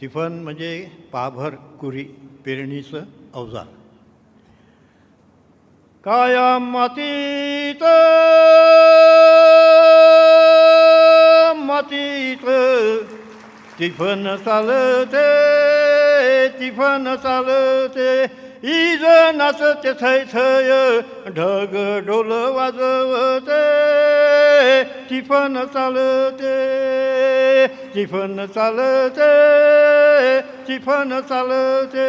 तिफन म्हणजे पाभर कुरी पेरणीचं अवजार. काया मातीत मातीत तिफन चालते तिफन चालते. इज नाचते थय थय ढग डोल वाजवते. तिफन चालते तिफन चालते. चिफन चालते.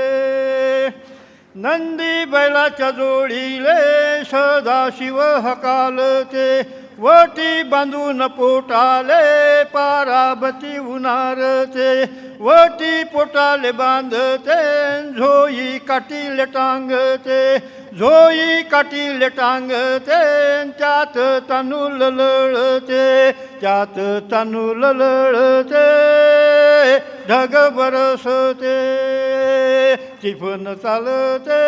नंदी बैलाच्या जोडीले सदाशिव हकालते. वटी बांधून पोटाले पाराबती उनारते. वटी पोटाले बांधते झोई काटीले टांगते. झोई काटीले टांगते त्यात तांदूळ लळते. त्यात तांदूळ लळते. ढग बरसते. टिफन चालते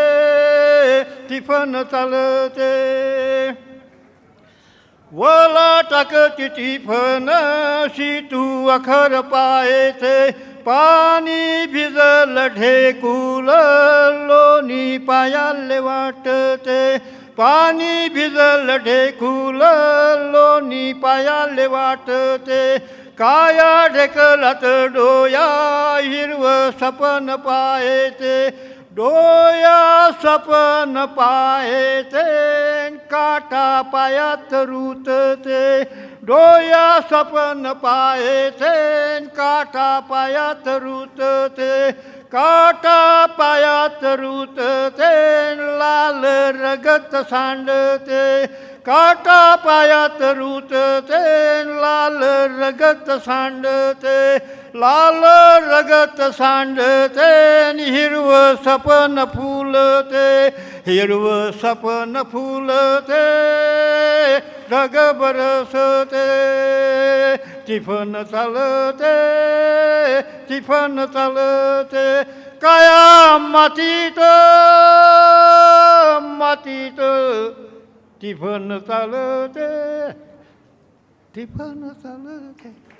टिफन चालते. वला टाकती टिफन शितू अखर पायते पाणी भिजल ढेकुल लोणी पायाले वाटते. पाणी भिजल ढेकुल लोणी पायाले वाटते. काया ढेकलात डोया हिरव सपन पायते डोया सपन पायते काटा पायात रुतते. डोया सपन पायते काटा पायात रुतते. काटा पायात रुतते. रगत सांडते काटा पायात रुतते लाल रगत सांडते लाल रगत सांडते हिरव सपन फुलते हिरव सपन फुलते ढग बरसते तिफन चालते तिफन चालते काया मातीत मातीत तिफन चालते. तिफन चालते.